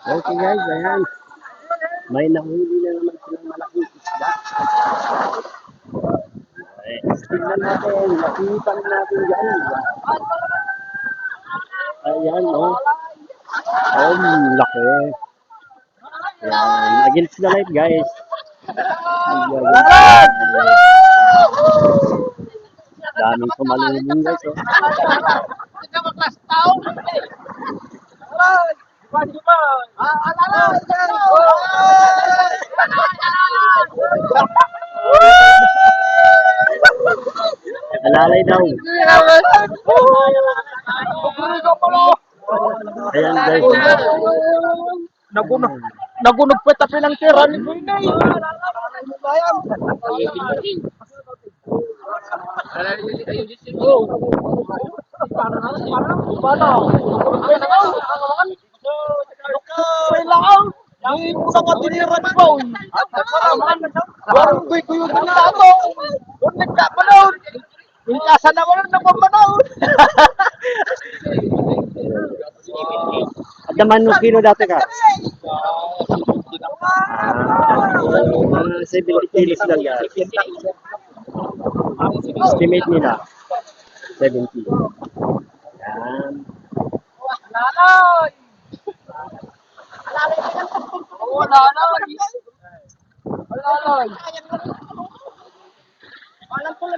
Okay guys, ayan. May nahuli na naman silang malaking isda. Ay, tingnan natin, nakita natin guys. Ayan, oh. Oh, laki. Ayan, against the light guys. Daming kumalubong guys, oh. Alalay daw. Ayan guys. Nagunog, nagunog pa tapi ng tira ni Buinay. Hindi ko na katinira ni Boy. Warang ko'y kuyo na nato. Kung nagkapanood. Pinkasan na wala napapanood. At naman nung kilo dati ka? Ah, mga 70 kilos lang guys. Estimate nila. 70. Yan. Nanay! Wala na. Wala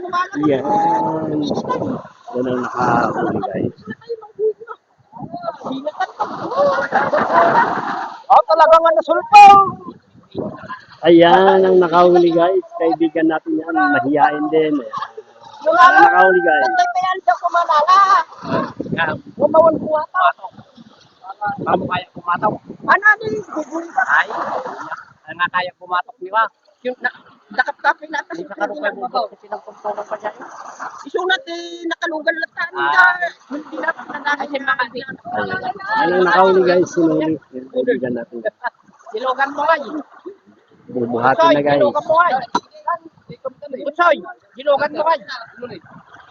na. Yan. Yan ang nakahuli guys. Ah, talaga nga nasulpaw. Ayan ang nakahuli guys. Kaibigan natin yan. Mahihain din. Ayan ang nakahuli guys. Hindi pa yan sa kumalala. Gumawan ko ata. Kamu kaya pumatok? Ano ka? Ay, ang nga kaya pumatok ni Wa. Yung na, nakapkapin na Hindi ka karupay mo ba? Kasi nang kumpunan pa siya. Isunat eh, nakalugan lang tayo Ah. na. Hindi na nanay Kasi mga Ayan. Yan ang nakahuli guys. Sinuli. Kaibigan natin. Silogan mo ay. Bubuhatin na guys. Silogan mo ay. Utsoy, silogan mo ay.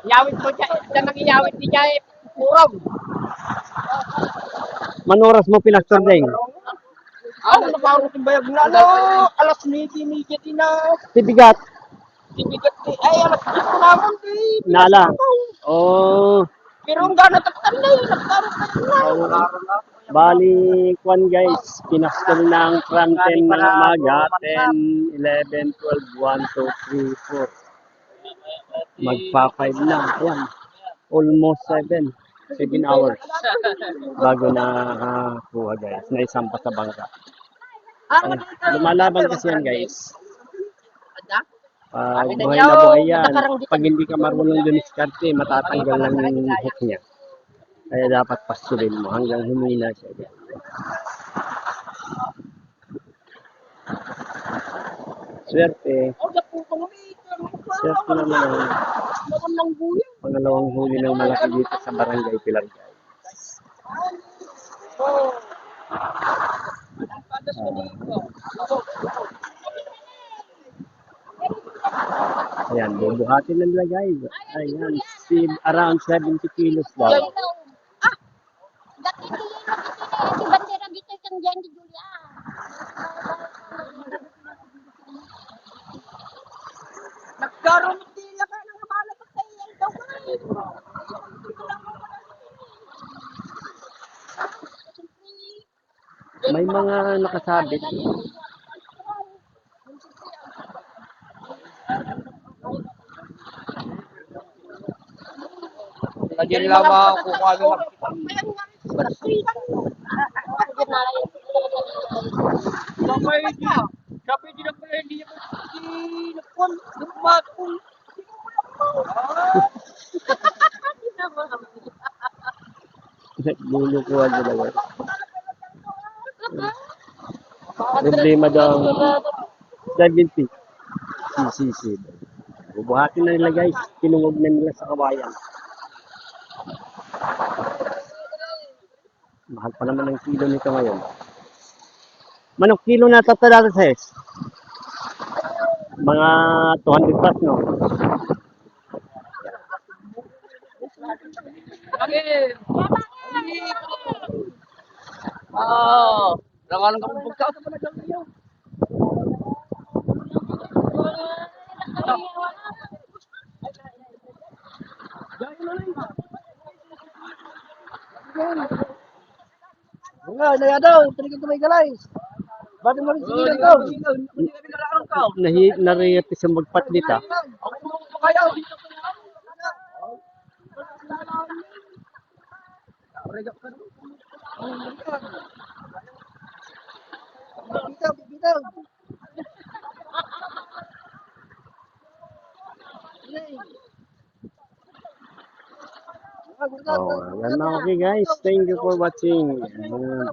Yawit mo siya. Diyan nang iyawit ni siya eh. Purong. Manoras mo pinagtordeng. Ah, ano ba ang timbayag na? Ano? Alas 9-9 din na. Tibigat. Tibigat ni. Ay, alas 10 ko naman di. Nala. Oh. Pero ang gana taktan na yun. Na. Bali, kwan guys, pinastol ng 10 ng umaga, 10, 11, 12, 1, 2, 3, 4. Magpa 5 na. Ayan. Almost 7. 7 hours bago na uh, kuha guys. Naisampa sa bangka. Ayan. Lumalaban kasi yan guys. Pag buhay na buhay yan, pag hindi ka marunong dumiskarte, matatanggal lang yung hook niya. Kaya dapat pasulin mo hanggang humina siya. Yan. Swerte. Swerte naman ang Naman pangalawang huli ng malaki dito sa barangay Pilar guys. Ayan, bubuhatin na nila guys. Ayan, si around 70 kilos daw. Ah! Dati. Si Bandera dito kang dyan di Julia. Nagkaroon Tila ka nang malabas sa iyan daw ka. May mga nakasabit. Lagi lamang kung ano lang. Sabay niya. Sabi niya na pala hindi niya pinapon. Dumakon. Lulukuhan nila guys. Problema daw. 70. CCC. Bubuhatin na nila guys. Tinungog na nila sa kawayan. Mahal pa naman ang kilo nito ngayon. Manok kilo na tatada sa ses? Mga 200 plus no? Lagi. Oh. Rangalan ka mong pagkakas pa na dyan niyo. Nga, naya daw, tinigil ko may galays. Bakit mo rin sinilan daw? Hindi kami nalaang ka. Nahi, nariyat siya magpatlita. Ako mo kaya. Oh, yan na okay guys. Thank you for watching. Ayan.